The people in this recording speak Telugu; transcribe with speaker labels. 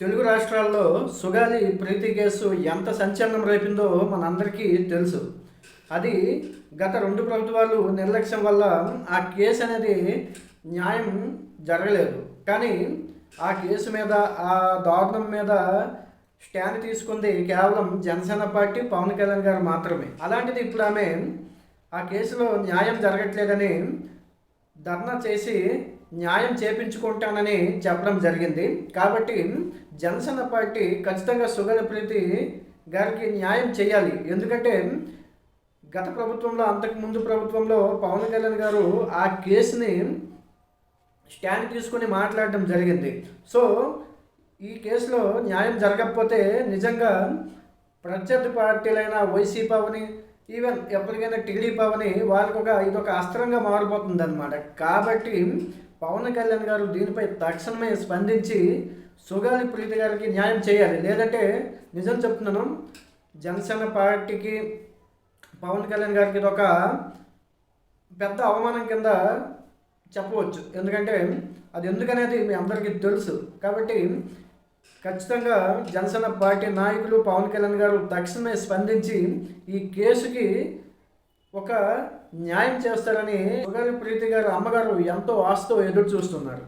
Speaker 1: తెలుగు రాష్ట్రాల్లో సుగాలి ప్రీతి కేసు ఎంత సంచలనం రేపిందో మనందరికీ తెలుసు. అది గత రెండు ప్రభుత్వాలు నిర్లక్ష్యం వల్ల ఆ కేసు అనేది న్యాయం జరగలేదు. కానీ ఆ కేసు మీద ఆ దారుణం మీద స్టాండ్ తీసుకుంది కేవలం జనసేన పార్టీ పవన్ కళ్యాణ్ గారు మాత్రమే. అలాంటిది ఇప్పుడు ఆమె ఆ కేసులో న్యాయం జరగట్లేదని ధర్నా చేసి న్యాయం చేపించుకుంటానని చెప్పడం జరిగింది. కాబట్టి జనసేన పార్టీ ఖచ్చితంగా సుగల ప్రీతి గారికి న్యాయం చేయాలి. ఎందుకంటే గత ప్రభుత్వంలో అంతకు ముందు ప్రభుత్వంలో పవన్ కళ్యాణ్ గారు ఆ కేసుని స్టాండ్ తీసుకొని మాట్లాడడం జరిగింది. సో ఈ కేసులో న్యాయం జరగకపోతే నిజంగా ప్రత్యర్థి పార్టీలైన వైసీపీ అవని ఈవెన్ ఎప్పటికైనా టీడీపీ అవని వాళ్ళకి ఒక ఇది ఒక అస్త్రంగా మారిపోతుంది అనమాట కాబట్టి పవన్ కళ్యాణ్ గారు దీనిపై తక్షణమే స్పందించి సుగాలి ప్రీతి గారికి న్యాయం చేయాలి. లేదంటే నిజం చెప్తున్నాను జనసేన పార్టీకి పవన్ కళ్యాణ్ గారికి ఇది ఒక పెద్ద అవమానం కింద చెప్పవచ్చు. ఎందుకంటే అది ఎందుకనేది మీ అందరికీ తెలుసు. కాబట్టి ఖచ్చితంగా జనసేన పార్టీ నాయకులు పవన్ కళ్యాణ్ గారు తక్షణమే స్పందించి ఈ కేసుకి ఒక న్యాయం చేస్తారని సుగాలి ప్రీతి గారు అమ్మగారు ఎంతో ఆస్తో ఎదురు చూస్తున్నారు.